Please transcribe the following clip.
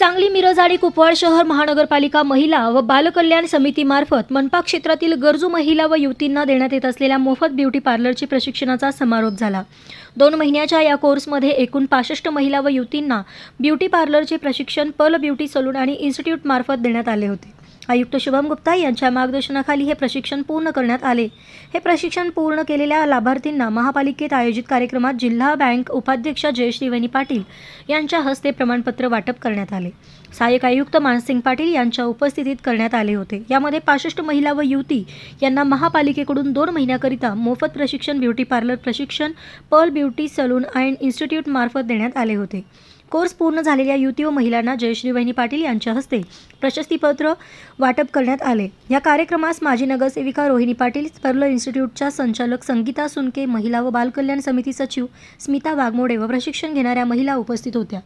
सांगली मिरज आणि कुपवाड शहर महानगरपालिका महिला व बालकल्याण समितीमार्फत मनपा क्षेत्रातील गरजू महिला व युवतींना देण्यात येत असलेल्या मोफत ब्युटी पार्लरची प्रशिक्षणाचा समारोप झाला. दोन महिन्याच्या या कोर्समध्ये एकूण पासष्ट महिला व युवतींना ब्युटी पार्लरचे प्रशिक्षण पर्ल ब्युटी सलून आणि इन्स्टिट्यूटमार्फत देण्यात आले होते. आयुक्त शुभम गुप्ता यांच्या मार्गदर्शनाखाली हे प्रशिक्षण पूर्ण करण्यात आले. हे प्रशिक्षण पूर्ण केलेल्या लाभार्थींना महापालिकेत आयोजित कार्यक्रमात जिल्हा बँक उपाध्यक्षा जयश्रीवेनी पाटील यांच्या हस्ते प्रमाणपत्र वाटप करण्यात आले. सहाय्यक आयुक्त मानसिंग पाटील यांच्या उपस्थितीत करण्यात आले होते. यामध्ये पासष्ट महिला व युवती यांना महापालिकेकडून दोन महिन्याकरिता मोफत प्रशिक्षण ब्युटी पार्लर प्रशिक्षण pearl beauty salon and institute मार्फत देण्यात आले होते. कोर्स पूर्ण झालेल्या युवती व महिलांना जयश्री वहिनी पाटील यांच्या हस्ते प्रशस्तीपत्र वाटप करण्यात आले. या कार्यक्रमास माजी नगरसेविका रोहिणी पाटील पर्ल इन्स्टिट्यूटच्या संचालक संगीता सुनके महिला व बालकल्याण समिती सचिव स्मिता वाघमोडे व प्रशिक्षण घेणाऱ्या महिला उपस्थित होत्या.